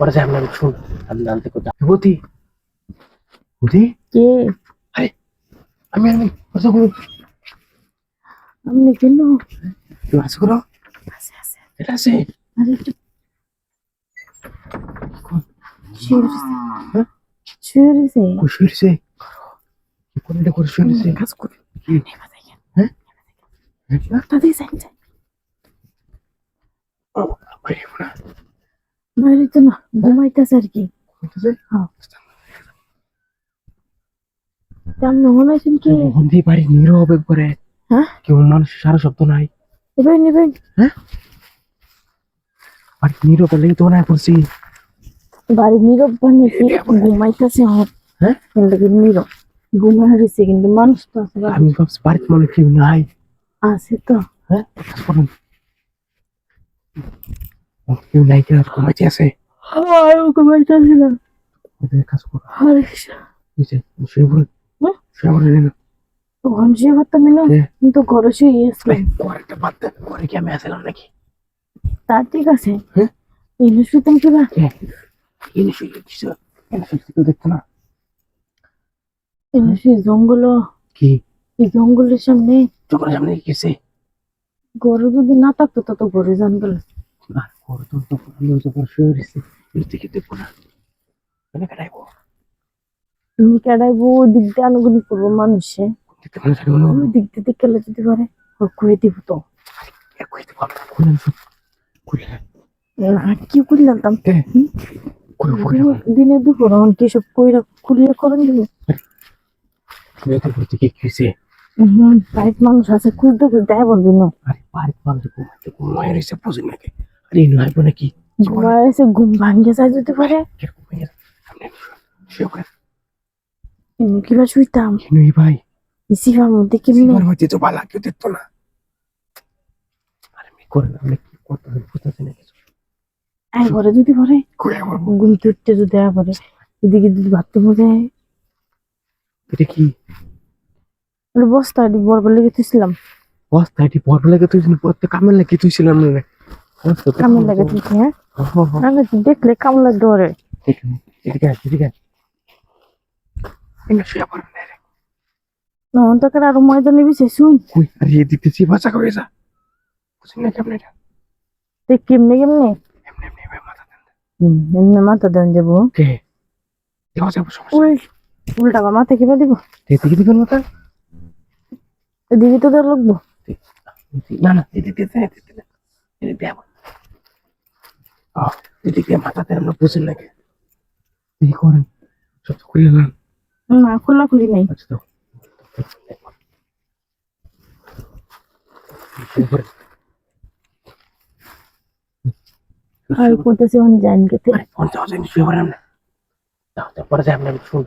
পরে যাই আপনার শুন আমি জানতে কোথায়। বুদ্ধি বুদ্ধি কে? আরে আমি আমি কথা বলো আপনি কেন? তুই আস করো। আছে আছে এটা আছে আরে একটু শুয়েছে হ্যাঁ? শুয়েছে এটা করে কাজ করে। কি? হ্যাঁ? তাদের যাই যাই ও বাইরে না বাইরে না ঘুমাইতেছে আর কি হ্যাঁ মনে কি বাড়ি নীরব একবারে হ্যাঁ কেউ মানুষ সারা শব্দ নাই। এবার নেবেন। বাড়ি নীরব লেগে তো না করছি বাড়ি নীরব বানিয়েছি ঘুমাইতেছে আমার হ্যাঁ? কিন্তু নীরব ঘুমাই গেছে কিন্তু মানুষ তো আছে। আমি ভাবছি বাড়িতে মনে হয় কেউ নাই। আছে তো। হ্যাঁ? কাজ করুন ও, কেউ নাই কেউ ঘুমাইতে আছে? না। ওদের কাজ করো। আরে নিচে শুয়ে পড়ে। শুয়ে পড়ে পারতাম না? কিন্তু ঘরে শুয়ে ঘরেটা বাদ দেন ঘরে কি আমি আসলাম নাকি? তা ঠিক আছে। হ্যাঁ? কিবা কে এনে শুয়ে কিছু শুয়ে কেউ দেখতো না? এনে শুয়ে জঙ্গল। কি? এই জঙ্গলের সামনে যখন সামনে গেছে? গরু যদি না থাকতো তত গরু জঙ্গল আর ঘর তো তো আমি যখন শুয়ে রয়েছি। এর থেকে দেখব না। কাটাইবো তুমি কেডাইবো ওই দিক দিয়ে আনুগুলি করব মানুষে। দেখতে জানি ওই দিক দিয়ে কেলে যদি পারে ও কয়ে দিব তো। এক কইতে পারব না খুলেন সব খুলে না কি করলাম তাম কে খুলে পড়ে দিনে দুপুর এখন কি সব কইরা খুলিয়ে করেন দিব। মেয়েতে ঘুরতে কি কিছে হম বাড়ির মানুষ আছে খুলতে খুলতে বলবি না। আরে বাড়িতে মানুষ ঘুমাইতে ঘুমায় রয়েছে বুঝি নাকি? আরে নয় বলে কি? ঘুমায় এসে ঘুম ভাঙ্গে যায় যদি পারে। কিবা শুইতাম? নই ভাই। ইসিফার মধ্যে কেমনি আমার হইতে তো বালা কেউ দেখতো না। আরে আমি করে আমি কি করতে হবে বুঝতেছি না কিছু। আয় ঘরে যদি পারে করে আমার ঘুম তুটতে যদি আয় পারে এদিকে যদি ভাবতে মজা এটা কি? ওই বস্তা বড় বলে গেছিলাম বস্তা এটি বড় লাগে তুই পড়তে কামের লাগে তুই ছিলাম না? কামড় লাগে দিচ্ছি হ্যাঁ? হ্যাঁ না তুই দেখলে কামড় ধরে। এদিকে আয়, এদিকে আরও ময়দা নিবি সে শুন। আরে এদিক দিয়ে বাঁচা করে যা বুঝলি না কেমন এটা? তুই কেমনে কেমনে? এমনি এমনি এভাবে মাথা দেন হম এমনি মাথা দেন যাব কে? দেওয়া যাবে সমস্যা উল্টা আবার মাথা কিবা দিব। এদিকে দিবেন মাথা। এদিকে তো তোর লাগবো। না না এদিকে এদিকে এদিকে এদিকে মাথাতে আমরা বুঝেন লাগে এই করেন? সব খুলে নেন না খোলা খুলি নাই। আচ্ছা তো। আর করতেছি অন জানকে ফোন চাওয়া যায়নি শুয়ে পড়ে আমরা দাও, দাও, পরে যাই আমরা শুন।